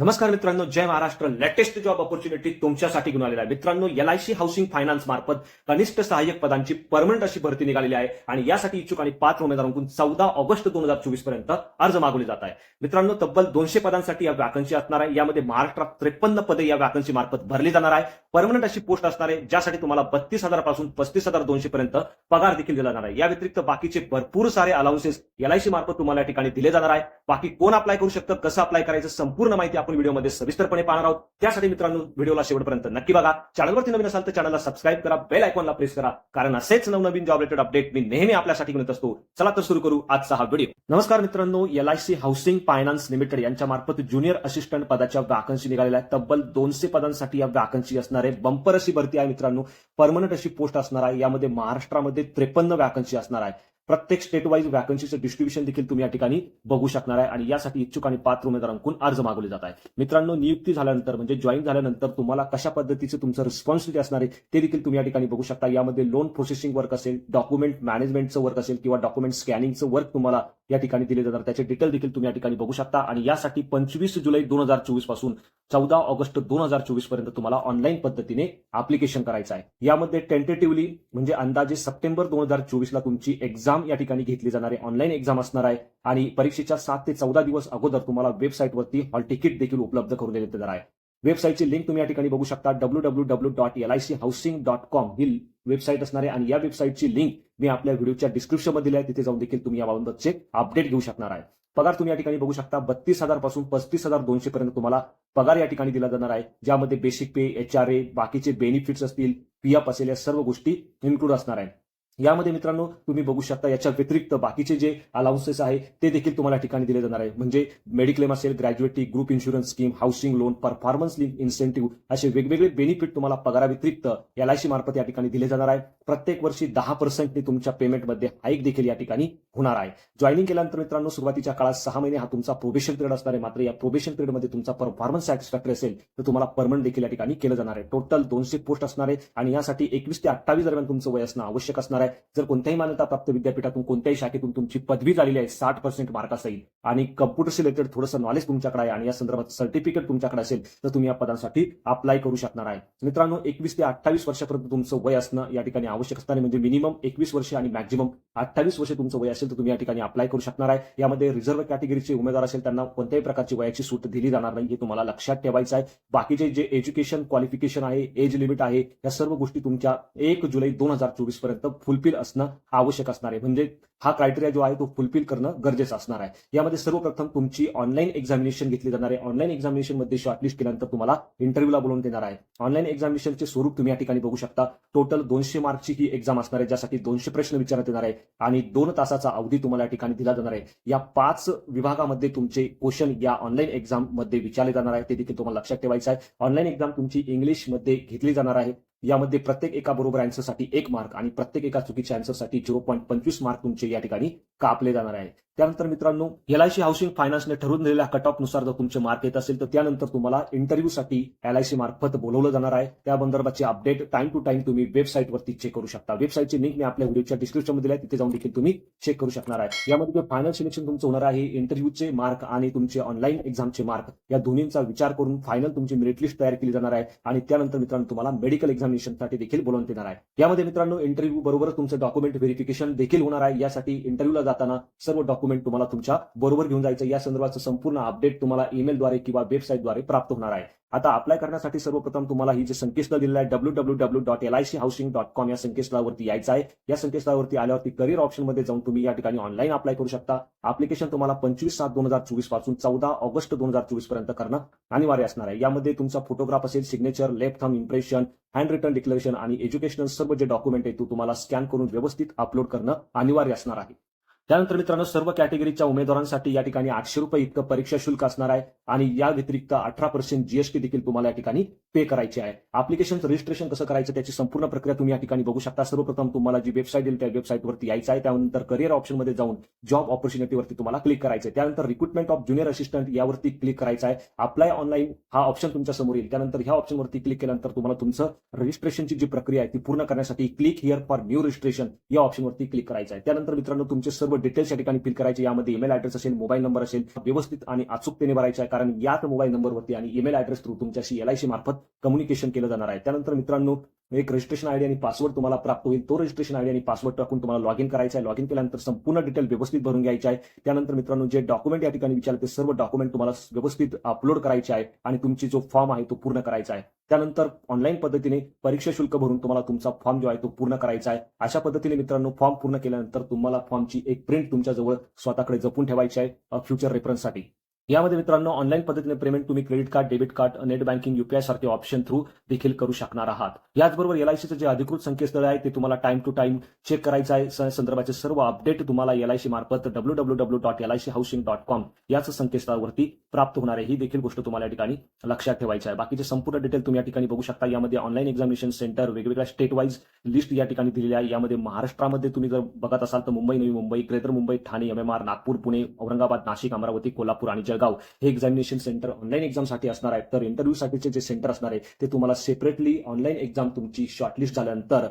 नमस्कार मित्रांनो जय महाराष्ट्र. लेटेस्ट जॉब ऑपॉर्च्युनिटी तुमच्यासाठी घेऊन आलेला आहे. मित्रांनो एलआयसी हाऊसिंग फायनान्स मार्फत कनिष्ठ सहाय्यक पदांची परमनंट अशी भरती निघालेली आहे आणि यासाठी इच्छुक आणि पात्र उमेदवारांकडून चौदा ऑगस्ट दोन हजार चोवीसपर्यंत अर्ज मागवले जात आहे मित्रांनो तब्बल दोनशे पदांसाठी या वॅकन्सी असणार आहे. यामध्ये महाराष्ट्रात त्रेपन्न पदे या वॅकन्सी मार्फत भरली जाणार आहे. परमनंट अशी पोस्ट असणार आहे ज्यासाठी तुम्हाला बत्तीस हजारापासून पस्तीस हजार दोनशे पर्यंत पगार देखील दिला जाणार आहे. या व्यतिरिक्त बाकीचे भरपूर सारे अलाउन्सेस एलआयसी मार्फत तुम्हाला या ठिकाणी दिले जाणार आहे. बाकी कोण अप्लाय करू शकतं कसं अप्लाय करायचं संपूर्ण माहिती आपण व्हिडिओमध्ये सविस्तरपणे पाहणार आहोत. त्यासाठी मित्रांनो व्हिडिओला शेवटपर्यंत नक्की बघा. चॅनलवरती नवीन असाल तर चॅनलला सबस्क्राईब करा बेल आयकॉनला प्रेस करा कारण असेच नवनवीन जॉब रिलेटेड अपडेट मी नेहमी आपल्यासाठी घेऊन असतो. चला तर सुरू करू आजचा हा व्हिडिओ. नमस्कार मित्रांनो एलआयसी हाऊसिंग फायनान्स लिमिटेड यांच्या मार्फत ज्युनियर असिस्टंट पदाच्या वॅकन्सी निघालेल्या आहेत. तब्बल दोनशे पदांसाठी या वॅकन्सी असणार आहे बंपर अशी भरती आहे मित्रांनो. परमनंट अशी पोस्ट असणार आहे. यामध्ये महाराष्ट्रामध्ये त्रेपन्न वॅकन्सी असणार आहे. प्रत्येक स्टेट वाईज वॅकन्सीचं डिस्ट्रीब्युशन देखील तुम्ही या ठिकाणी बघू शकणार आहे आणि यासाठी इच्छुक आणि पात्र उमेदवारांकडून अर्ज मागवले जात आहे मित्रांनो नियुक्ती झाल्यानंतर म्हणजे जॉईन झाल्यानंतर तुम्हाला कशा पद्धतीचं तुमचं रिस्पॉन्सिबिलिटी असणार आहे ते देखील तुम्ही या ठिकाणी बघू शकता. यामध्ये लोन प्रोसेसिंग वर्क असेल डॉक्युमेंट मॅनेजमेंटचं वर्क असेल किंवा डॉक्युमेंट स्कॅनिंगचं वर्क तुम्हाला या ठिकाणी दिले जाणार त्याचे डिटेल देखील तुम्ही या ठिकाणी बघू शकता. आणि यासाठी पंचवीस जुलै दोन हजार चोवीसपासून चौदा ऑगस्ट दोन हजार चोवीसपर्यंत तुम्हाला ऑनलाईन पद्धतीने अप्लिकेशन करायचं आहे. यामध्ये टेंटेटिव्हली म्हणजे अंदाजे सप्टेंबर दोन हजार चोवीसला तुमची एक्झाम या ठिकाणी घेतली जाणार आहे ऑनलाईन एक्झाम असणार आहे. आणि परीक्षेच्या सात ते चौदा दिवस अगोदर तुम्हाला वेबसाईटवरती हॉल तिकीट देखील उपलब्ध करून देण्यात येणार आहे. वेबसाईटची लिंक तुम्ही या ठिकाणी बघू शकता. W W W dot L I C housing dot com he website असणार आहे आणि या वेबसाईटची लिंक मी आपल्या व्हिडिओच्या डिस्क्रिप्शनमध्ये दिली आहे. तिथे जाऊन देखील तुम्ही याबाबतचे अपडेट घेऊ शकणार आहे. पगार तुम्ही या ठिकाणी बघू शकता. बत्तीस हजारपासून पस्तीस हजार दोनशे पर्यंत तुम्हाला पगार या ठिकाणी दिला जाणार आहे. ज्यामध्ये basic pay H R A बाकीचे बेनिफिट्स असतील पीएफ असेल या सर्व गोष्टी इन्क्लूड असणार आहे. यामध्ये मित्रांनो तुम्ही बघू शकता याच्या व्यतिरिक्त बाकीचे जे अलाउन्सेस आहे ते देखील तुम्हाला ठिकाणी दिले जाणार आहे. म्हणजे मेडिक्लेम असेल gratuity group insurance scheme housing loan performance link incentive असे वेगवेगळे बेनिफिट तुम्हाला पगाराव्यतिरिक्त एलआयसी मार्फत या ठिकाणी दिले जाणार आहे. प्रत्येक वर्षी दहा पर्सेंटने तुमच्या पेमेंटमध्ये हाईक देखील या ठिकाणी होणार आहे. जॉईनिंग केल्यानंतर मित्रांनो सुरुवातीच्या काळात सहा महिने हा तुमचा प्रोबेशन पिरियड असणार आहे. मात्र या प्रोबेशन पिरियडमध्ये तुमचा परफॉर्मन्स सॅटिस्फॅक्टरी असेल तर तुम्हाला परमनंट देखील या ठिकाणी केलं जाणार आहे. टोटल दोनशे पोस्ट असणार आहे आणि यासाठी एकवीस ते अठ्ठावीस दरम्यान तुमचं वय असणं आवश्यक असणार आहे. जर कोणत्याही मान्यताप्राप्त विद्यापीठातून कोणत्याही शाखेतून तुमची पदवी झालेली आहे साठ पर्सेंट मार्क असेल आणि कम्प्युटरशी रिलेटेड थोडंसं नॉलेज तुमच्याकडे आहे आणि या संदर्भात सर्टिफिकेट तुमच्याकडे असेल तर तुम्ही या पदांसाठी अप्लाय करू शकणार आहे. मित्रांनो एकवीस ते अठ्ठावीस वर्षापर्यंत तुमचं वय असणं या ठिकाणी आवश्यक असताना म्हणजे मिनिमम एकवीस वर्ष आणि मॅक्झिमम अठ्ठावीस वर्ष तुमचं वय असेल तर तुम्ही या ठिकाणी अप्लाय करू शकणार आहे. यामध्ये रिझर्व्ह कॅटेगरीचे उमेदवार असेल त्यांना कोणत्याही प्रकारची वयाची सूट दिली जाणार नाही हे तुम्हाला लक्षात ठेवायचं आहे. बाकीचे जे एज्युकेशन क्वालिफिकेशन आहे एज लिमिट आहे या सर्व गोष्टी तुमच्या एक जुलै दोन हजार चोवीसपर्यंत फुलफिल असणं आवश्यक असणार आहे. म्हणजे हा क्रायटेरिया जो आहे तो फुलफिल करणं गरजेचं असणार आहे. यामध्ये सर्वप्रथम तुमची ऑनलाईन एक्झामिनेशन घेतली जाणार आहे. ऑनलाईन एक्झामिनेशनमध्ये शॉर्टलिस्ट केल्यानंतर तुम्हाला इंटरव्ह्यूला बोलवून देणार आहे. ऑनलाईन एक्झामिनेशनचे स्वरूप तुम्ही या ठिकाणी बघू शकता. टोटल दोनशे मार्कची ही एक्झाम असणार आहे ज्यासाठी दोनशे प्रश्न विचारण्यात येणार आहे आणि दोन तासाचा अवधी तुम्हाला या ठिकाणी दिला जाणार आहे. या पाच विभागामध्ये तुमचे क्वेश्चन या ऑनलाईन एक्झाममध्ये विचारले जाणार आहे. ते देखील तुम्हाला लक्षात ठेवायचं आहे. ऑनलाईन एक्झाम तुमची इंग्लिशमध्ये घेतली जाणार आहे. यामध्ये प्रत्येक एका बरोबर अँसरसाठी एक मार्क आणि प्रत्येक एका चुकीच्या अँसरसाठी झिरो पॉईंट पंचवीस मार्क तुमचे या ठिकाणी कापले जाणार आहे. त्यानंतर मित्रांनो एलआयसी हाऊसिंग फायनान्सने ठरवून दिलेल्या कट ऑफनुसार जर तुमचे मार्क येत असेल तर त्यानंतर तुम्हाला इंटरव्ह्यूसाठी एलआयसी मार्फत बोलवलं जाणार आहे. त्या संदर्भाचे अपडेट टाइम टू टाइम तुम्ही वेबसाईटवरती चेक करू शकता. वेबसाईटची लिंक मी आपल्या व्हिडिओच्या डिस्क्रिप्शनमध्ये तिथे जाऊन देखील तुम्ही चेक करू शकणार आहे. यामध्ये फायनल सिलेक्शन तुमचं होणार आहे इंटरव्ह्यूचे मार्क आणि तुमचे ऑनलाईन एक्झामचे मार्क या दोन्हींचा विचार करून फायनल तुमची मेरिट लिस्ट तयार केली जाणार आहे. आणि त्यानंतर मित्रांनो तुम्हाला मेडिकल एक्झामिनेशनसाठी देखील बोलवून देणार आहे. यामध्ये मित्रांनो इंटरव्ह्यू बरोबर तुमचं डॉक्युमेंट व्हेरिफिकेशन देखील होणार आहे. यासाठी इंटरव्ह्यूला जाताना सर्व डॉक्युमेंट तुम्हाला तुमच्या बरोबर घेऊन जायचं या संदर्भाचं संपूर्ण अपडेट तुम्हाला ईमेलद्वारे किंवा वेबसाईटद्वारे प्राप्त होणार आहे. आता अप्लाय करण्यासाठी सर्वप्रथम तुम्हाला ही जे संकेतस्थळ दिलेलं आहे W W W dot L I C housing dot com या संकेतस्थळावरती यायचं आहे. या संकेतस्थळावरती आल्यावरती करिअर ऑप्शनमध्ये जाऊन तुम्ही या ठिकाणी ऑनलाईन अप्लाय करू शकता. अप्लिकेशन तुम्हाला पंचवीस सात दोन हजार चोवीसपासून चौदा ऑगस्ट दोन हजार चोवीसपर्यंत करणं अनिवार्य असणार आहे. यामध्ये तुमचा फोटोग्राफ असेल signature left thumb impression hand written declaration आणि एज्युकेशनल सर्व जे डॉक्युमेंट आहे तो तुम्हाला स्कॅन करून व्यवस्थित अपलोड करणं अनिवार्य असणार आहे. त्यानंतर मित्रांनो सर्व कॅटेगरीच्या उमेदवारांसाठी या ठिकाणी आठशे रुपये इतकं परीक्षा शुल्क असणार आहे आणि या व्यतिरिक्त अठरा पर्सेंट जीएसटी देखील तुम्हाला या ठिकाणी पे करायची आहे. अप्लिकेशन रजिस्ट्रेशन कसं करायचं त्याची संपूर्ण प्रक्रिया तुम्ही या ठिकाणी बघू शकता. सर्वप्रथम तुम्हाला जी वेबसाईट येईल त्या वेबसाईटवरती यायचं आहे. त्यानंतर करिअर ऑप्शनमध्ये जाऊन जॉब ऑपॉर्च्युनिटीवरती तुम्हाला क्लिक करायचं आहे. त्यानंतर रिक्रुटमेंट ऑफ ज्युनियर असिस्टंट यावरती क्लिक करायचं आहे. अप्लाय ऑनलाईन हा ऑप्शन तुमच्यासमोर येईल. त्यानंतर ह्या ऑप्शनवरती क्लिक केल्यानंतर तुम्हाला तुमचं रजिस्ट्रेशनची जी प्रक्रिया आहे ती पूर्ण करण्यासाठी click here for new registration या ऑप्शनवरती क्लिक करायचं आहे. त्यानंतर मित्रांनो तुमचे सर्व डिटेल्स या ठिकाणी फिल करायचे. यामध्ये ईमेल ऍड्रेस असेल मोबाईल नंबर असेल व्यवस्थित आणि अचूकतेने भरायचे आहे. कारण याच मोबाईल नंबरवरती आणि ईमेल ऍड्रेस थ्रू तुमच्याशी एलआयसी मार्फत कम्युनिकेशन केलं जाणार आहे. त्यानंतर मित्रांनो एक रजिस्ट्रेशन आयडी आणि पासवर्ड तुम्हाला प्राप्त होईल. तो रजिस्ट्रेशन आयडी आणि पासवर्ड टाकून तुम्हाला लॉग इन करायचा आहे. लॉग इन केल्यानंतर संपूर्ण डिटेल व्यवस्थित भरून घ्यायचे आहे. त्यानंतर मित्रांनो जे डॉक्युमेंट या ठिकाणी विचारले ते सर्व डॉक्युमेंट तुम्हाला व्यवस्थित अपलोड करायचे आहे आणि तुमची जो फॉर्म आहे तो पूर्ण करायचा आहे. त्यानंतर ऑनलाईन पद्धतीने परीक्षा शुल्क भरून तुम्हाला तुमचा फॉर्म जो आहे तो पूर्ण करायचा आहे. अशा पद्धतीने मित्रांनो फॉर्म पूर्ण केल्यानंतर तुम्हाला फॉर्मची एक प्रिंट तुमच्या जवळ स्वतःकडे जपून ठेवायची आहे फ्युचर रेफरन्ससाठी यामध्ये मित्रांनो ऑनलाईन पद्धतीने पेमेंट तुम्ही credit card debit card net banking UPI सारखे ऑप्शन थ्रू देखील करू शकणार आहात. याचबरोबर एलआयसीचं जे अधिकृत संकेतस्थळ आहे ते तुम्हाला टाइम टू टाइम चेक करायचं आहे. संदर्भाचे सर्व अपडेट तुम्हाला एलआयसी मार्फत W W W dot L I C housing dot com याच संकेतस्थळावरती प्राप्त होणार आहे. ही देखील गोष्ट तुम्हाला या ठिकाणी लक्षात ठेवायची आहे. बाकीचे संपूर्ण डिटेल तुम्ही या ठिकाणी बघू शकता. यामध्ये ऑनलाईन एक्झामिनेशन सेंटर वेगवेगळ्या स्टेट वाईज लिस्ट या ठिकाणी दिलेली आहे. यामध्ये महाराष्ट्रामध्ये तुम्ही जर बघत असाल तर Mumbai Navi Mumbai greater Mumbai Thane M M Nagpur Pune Aurangabad Nashik Amravati Kolhapur आणि जळगाव. हे एक्झामिनेशन सेंटर ऑनलाईन एक्झामसाठी असणार आहे. तर इंटरव्ह्यूसाठीचे जे सेंटर असणार आहे ते तुम्हाला सेपरेटली ऑनलाईन एक्झाम तुमची शॉर्टलिस्ट झाल्यानंतर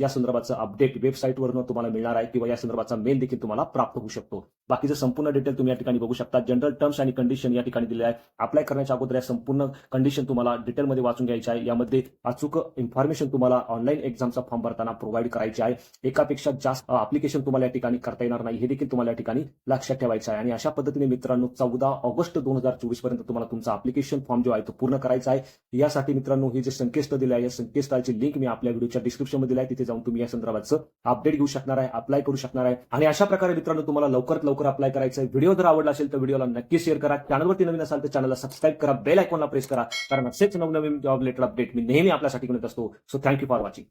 या संदर्भाचं अपडेट वेबसाईटवरून तुम्हाला मिळणार आहे किंवा या संदर्भाचा मेल देखील तुम्हाला प्राप्त होऊ शकतो. बाकीचं संपूर्ण डिटेल तुम्ही या ठिकाणी बघू शकता. जनरल टर्म्स आणि कंडिशन या ठिकाणी दिले आहे. अप्लाय करण्याच्या अगोदर या संपूर्ण कंडिशन तुम्हाला डिटेलमध्ये वाचून घ्यायची आहे. यामध्ये अचूक इन्फॉर्मेशन तुम्हाला ऑनलाईन एक्झामचा फॉर्म भरताना प्रोव्हाइड करायची आहे. एकापेक्षा जास्त अप्लिकेशन तुम्हाला या ठिकाणी करता येणार नाही. हे देखील तुम्हाला या ठिकाणी लक्षात ठेवायचं आहे. आणि अशा पद्धतीने मित्रांनो चौदा ऑगस्ट दोन हजार चोवीसपर्यंत तुम्हाला तुमचा अप्लिकेशन फॉर्म जो आहे तो पूर्ण करायचा आहे. यासाठी मित्रांनो हे जे संकेतस्थळ दिले आहे या संकेतस्थळाची लिंक मी आपल्या व्हिडिओच्या डिस्क्रिप्शनमध्ये दिली आहे. तिथे जाऊन तुम्ही या संदर्भाचं अपडेट घेऊ शकणार आहे अप्लाय करू शकणार आहे. आणि अशा प्रकारे मित्रांनो तुम्हाला लवकरात लवकर अप्लाय करायचं. आहे व्हिडिओ जर आवडला असेल तर व्हिडिओला नक्की शेअर करा. चॅनलवरती नवीन असाल तर चॅनलला सबस्क्राईब करा. बेल आयकॉनला प्रेस करा. कारण असेच नवनवीन जॉब रिलेटेड अपडेट मी नेहमी आपल्यासाठी घेऊन असतो. So thank you for watching